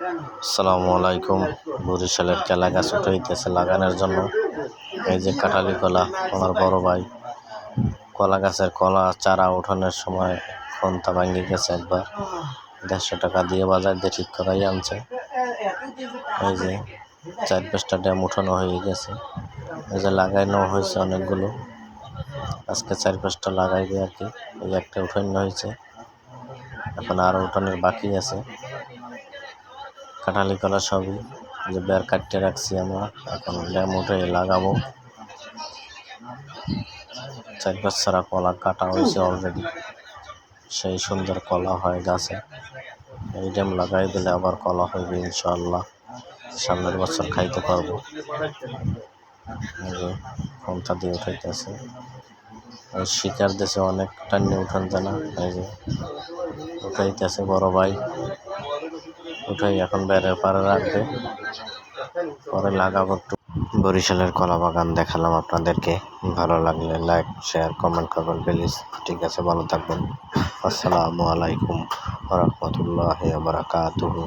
আসসালামু আলাইকুম। বরিশালের কেলা গাছ উঠে হইতেছে লাগানোর জন্য। এই যে কাটালি কলা, আমার বড় ভাই। কলা গাছের কলা চারা উঠানোর সময় খন্তা ভাঙে গেছে একবার। দেড়শো টাকা দিয়ে বাজার দিয়ে ঠিক করাই আনছে। এই যে চার পাঁচটা ড্যাম উঠানো হয়ে গেছে। এই যে লাগানো হয়েছে অনেকগুলো। আজকে চার পাঁচটা লাগাইবে আর কি। এই একটা উঠানো হয়েছে। এখন আরও উঠানোর বাকি আছে। কাঁঠালি কলা সবই যে বের কাটতে রাখছি আমরা। এখন উঠে লাগাবো। চার পাঁচ ছাড়া কলা কাটা হয়েছে অলরেডি সেই সুন্দর কলা হয় গাছে। এই ড্যাম লাগাই দিলে আবার কলা হইবে ইনশাল্লাহ সামনের বছর খাইতে পারব। ফোনটা দিয়ে উঠাইতেছে। এই শিকার দেশে অনেক টান্নি উঠান জানা। এই যে উঠাইতেছে বড় ভাই। উঠাই এখন বেড়ে পারে রাখবে। পরে লাগাবো একটু। বরিশালের কলা বাগান দেখালাম আপনাদেরকে। ভালো লাগলে লাইক শেয়ার কমেন্ট করবেন। প্লিজ, ঠিক আছে, ভালো থাকবেন। আসসালামু আলাইকুম রহমতুল্লাহ বারাকাতুহু।